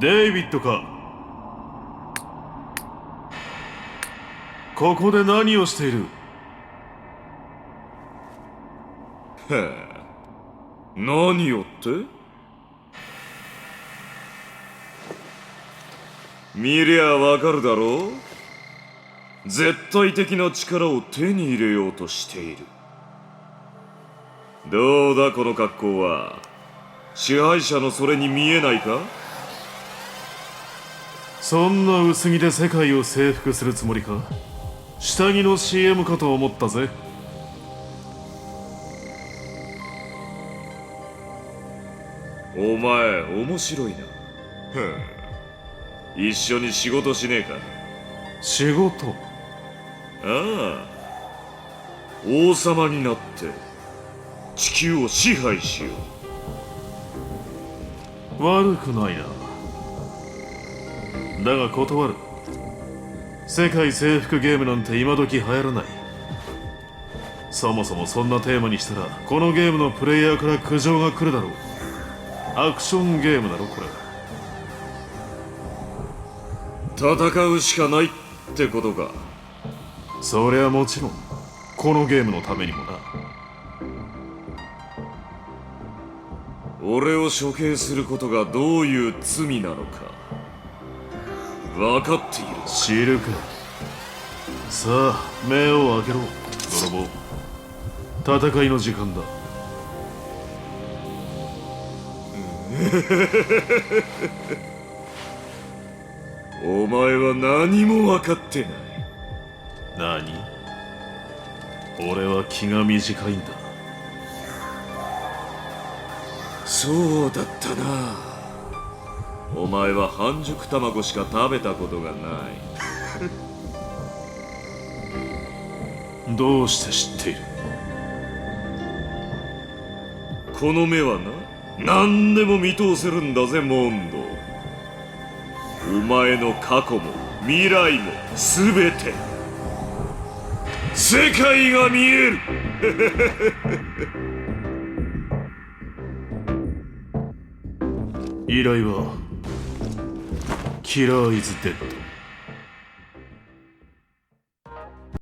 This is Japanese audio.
デイビッドか。ここで何をしている？へえ何をって？見りゃわかるだろう。絶対的な力を手に入れようとしている。どうだこの格好は？支配者のそれに見えないか？そんな薄着で世界を征服するつもりか？下着の CM かと思ったぜ。お前面白いな。ふん。一緒に仕事しねえか。仕事？ああ。王様になって地球を支配しよ悪くないなだが断る。世界征服ゲームなんて今時流行らない。そもそもそんなテーマにしたらこのゲームのプレイヤーから苦情が来るだろう。アクションゲームだろこれ。戦うしかないってことか。そりゃもちろんこのゲームのためにもな。俺を処刑することがどういう罪なのか。分かっている。知るか。さあ目を開けろ。泥棒。戦いの時間だ。お前は何も分かってない。何？俺は気が短いんだ。そうだったなお前は半熟卵しか食べたことがない。どうして知っている？この目はな何でも見通せるんだぜモンド。お前の過去も未来も全て世界が見える。依頼はキラーイズデッド